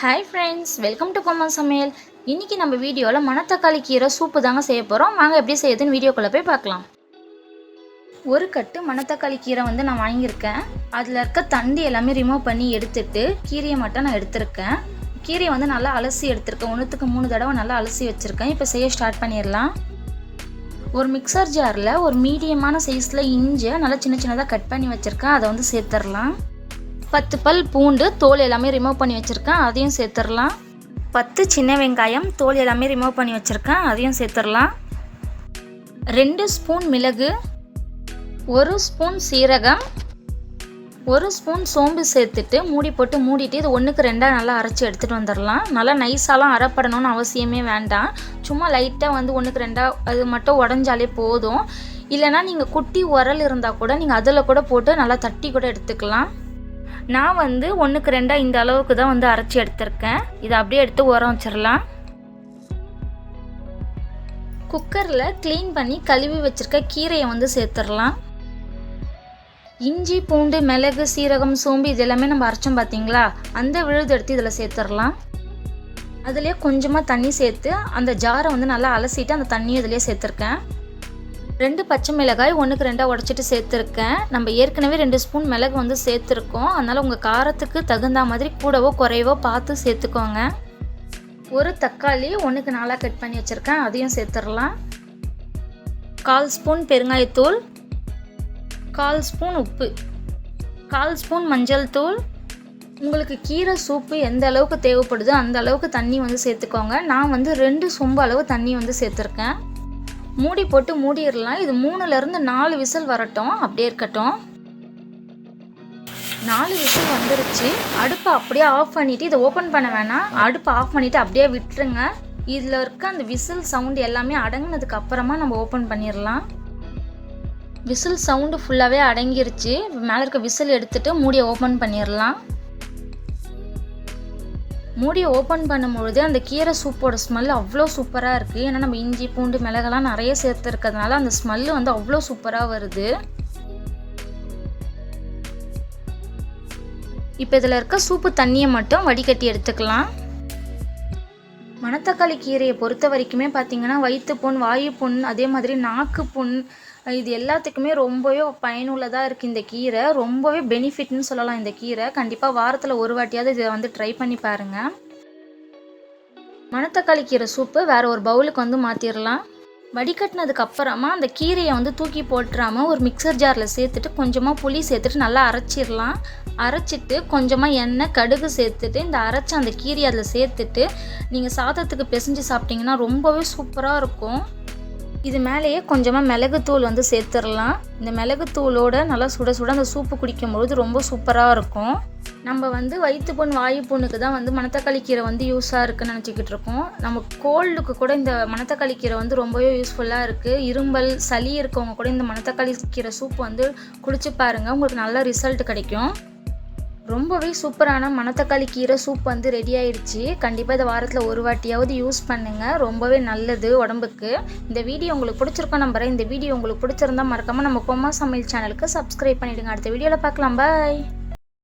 Hi friends welcome to கோமா சமையல் இன்றைக்கி நம்ம வீடியோவில் மணத்தக்காளி கீரை சூப்பு தாங்க செய்ய போகிறோம் வாங்க எப்படி செய்யுதுன்னு வீடியோக்குள்ளே போய் பார்க்கலாம். ஒரு கட்டு மணத்தக்காளி கீரை வந்து நான் வாங்கியிருக்கேன். அதில் இருக்க தண்டி எல்லாமே ரிமூவ் பண்ணி எடுத்துட்டு கீரையை மட்டும் நான் எடுத்திருக்கேன். கீரையை வந்து நல்லா அலசி எடுத்திருக்கேன். ஒன்றுத்துக்கு மூணு தடவை நல்லா அலசி வச்சுருக்கேன். இப்போ செய்ய ஸ்டார்ட் பண்ணிடலாம். ஒரு மிக்சர் ஜாரில் ஒரு மீடியமான சைஸில் இஞ்சியை நல்லா சின்ன சின்னதாக கட் பண்ணி வச்சுருக்கேன். அதை வந்து சேர்த்துடலாம். பத்து பல் பூண்டு தோல் எல்லாமே ரிமூவ் பண்ணி வச்சுருக்கேன் அதையும் சேர்த்துடலாம். பத்து சின்ன வெங்காயம் தோல் எல்லாமே ரிமூவ் பண்ணி வச்சுருக்கேன் அதையும் சேர்த்துடலாம். ரெண்டு ஸ்பூன் மிளகு ஒரு ஸ்பூன் சீரகம் ஒரு ஸ்பூன் சோம்பு சேர்த்துட்டு மூடி போட்டு மூடிட்டு இது ஒன்றுக்கு ரெண்டாக நல்லா அரைச்சி எடுத்துகிட்டு வந்துடலாம். நல்லா நைஸாலாம் அரைப்படணும்னு அவசியமே வேண்டாம். சும்மா லைட்டாக வந்து ஒன்றுக்கு ரெண்டாக அது மட்டும் உடஞ்சாலே போதும். இல்லைனா நீங்கள் குட்டி உரல் இருந்தால் கூட நீங்கள் அதில் கூட போட்டு நல்லா தட்டி கூட எடுத்துக்கலாம். நான் வந்து ஒன்றுக்கு ரெண்டாக இந்த அளவுக்கு தான் வந்து அரைச்சி எடுத்திருக்கேன். இதை அப்படியே எடுத்து உரம் வச்சிடலாம். குக்கரில் க்ளீன் பண்ணி கழுவி வச்சுருக்க கீரையை வந்து சேர்த்துடலாம். இஞ்சி பூண்டு மிளகு சீரகம் சோம்பு இது எல்லாமே நம்ம அரைச்சோம் பார்த்தீங்களா அந்த விழுது எடுத்து இதில் சேர்த்துடலாம். அதுலேயே கொஞ்சமாக தண்ணி சேர்த்து அந்த ஜாரை வந்து நல்லா அலசிட்டு அந்த தண்ணியை இதிலே சேர்த்துருக்கேன். ரெண்டு பச்சை மிளகாய் ஒன்றுக்கு ரெண்டாக உடச்சிட்டு சேர்த்துருக்கேன். நம்ம ஏற்கனவே ரெண்டு ஸ்பூன் மிளகு வந்து சேர்த்துருக்கோம். அதனால் உங்கள் காரத்துக்கு தகுந்த மாதிரி கூடவோ குறைவோ பார்த்து சேர்த்துக்கோங்க. ஒரு தக்காளி ஒன்றுக்கு நாளாக கட் பண்ணி வச்சுருக்கேன். அதையும் சேர்த்துடலாம். கால் ஸ்பூன் பெருங்காயத்தூள். கால் ஸ்பூன் உப்பு. கால் ஸ்பூன் மஞ்சள் தூள். உங்களுக்கு கீரை சூப்பு எந்த அளவுக்கு தேவைப்படுதோ அந்த அளவுக்கு தண்ணி வந்து சேர்த்துக்கோங்க. நான் வந்து ரெண்டு சொம்பு அளவு தண்ணி வந்து சேர்த்துருக்கேன். மூடி போட்டு மூடிடலாம். இது மூணுலேருந்து நாலு விசில் வரட்டும். அப்படியே இருக்கட்டும். நாலு விசில் வந்துருச்சு. அடுப்பை அப்படியே ஆஃப் பண்ணிவிட்டு இதை ஓப்பன் பண்ண வேணாம். அடுப்பை ஆஃப் பண்ணிவிட்டு அப்படியே விட்டுருங்க. இதில் இருக்க அந்த விசில் சவுண்டு எல்லாமே அடங்கினதுக்கு அப்புறமா நம்ம ஓப்பன் பண்ணிடலாம். விசில் சவுண்டு ஃபுல்லாகவே அடங்கிருச்சு. மேலே இருக்க விசில் எடுத்துகிட்டு மூடியை ஓப்பன் பண்ணிடலாம். மூடியை ஓப்பன் பண்ணும்பொழுது அந்த கீரை சூப்போட ஸ்மெல் அவ்வளோ சூப்பராக இருக்குது ஏன்னா நம்ம இஞ்சி பூண்டு மிளகெல்லாம் நிறைய சேர்த்து இருக்கிறதுனால அந்த ஸ்மெல்லு வந்து அவ்வளோ சூப்பராக வருது. இப்போ இதில் இருக்க சூப்பு தண்ணியை மட்டும் வடிகட்டி எடுத்துக்கலாம். மணத்தக்காளி கீரையை பொறுத்த வரைக்குமே பார்த்தீங்கன்னா வயிற்று புண் வாயு புண் அதே மாதிரி நாக்கு புண் இது எல்லாத்துக்குமே ரொம்பவே பயனுள்ளதாக இருக்குது இந்த கீரை. ரொம்பவே பெனிஃபிட்னு சொல்லலாம் இந்த கீரை. கண்டிப்பாக வாரத்தில் ஒரு வாட்டியாவது இதை வந்து ட்ரை பண்ணி பாருங்கள் மணத்தக்காளி கீரை சூப்பு வேறு ஒரு பவுலுக்கு வந்து மாற்றிடலாம் வடிகட்டினதுக்கு அப்புறமா அந்த கீரையை வந்து தூக்கி போட்டுறாமல் ஒரு மிக்சர் ஜாரில் சேர்த்துட்டு கொஞ்சமாக புளி சேர்த்துட்டு நல்லா அரைச்சிடலாம் அரைச்சிட்டு கொஞ்சமாக எண்ணெய் கடுகு சேர்த்துட்டு இந்த அரைச்ச அந்த கீரி அதில் சேர்த்துட்டு நீங்கள் சாதத்துக்கு பிசைஞ்சு சாப்பிட்டிங்கன்னா ரொம்பவே சூப்பராக இருக்கும். இது மேலேயே கொஞ்சமாக மிளகுத்தூள் வந்து சேர்த்துடலாம். இந்த மிளகுத்தூளோட நல்லா சுட சுட அந்த சூப்பு குடிக்கும்பொழுது ரொம்ப சூப்பராக இருக்கும். நம்ம வந்து வயிற்று புண் வாயு புண்ணுக்கு தான் வந்து மணத்தக்காளி கீரை வந்து யூஸாக இருக்குன்னு நினச்சிக்கிட்டு இருக்கோம். நம்ம கோல்டுக்கு கூட இந்த மணத்தக்காளி கீரை வந்து ரொம்பவே யூஸ்ஃபுல்லாக இருக்குது இரும்பல் சளி இருக்கவங்க கூட இந்த மணத்தக்காளி கீரை சூப் வந்து குடிச்சு பாருங்கள் உங்களுக்கு நல்ல ரிசல்ட் கிடைக்கும். ரொம்பவே சூப்பரான மணத்தக்காளி கீரை சூப் வந்து ரெடி ஆயிடுச்சு. கண்டிப்பாக இந்த வாரத்தில் ஒரு வாட்டியாவது யூஸ் பண்ணுங்கள் ரொம்பவே நல்லது உடம்புக்கு. இந்த வீடியோ உங்களுக்கு பிடிச்சிருக்கோம் நம்புறேன். இந்த வீடியோ உங்களுக்கு பிடிச்சிருந்தா மறக்காமல் நம்ம பொம்மா சமையல் சேனலுக்கு சப்ஸ்கிரைப் பண்ணிவிடுங்க அடுத்த வீடியோவில் பார்க்கலாம். பாய்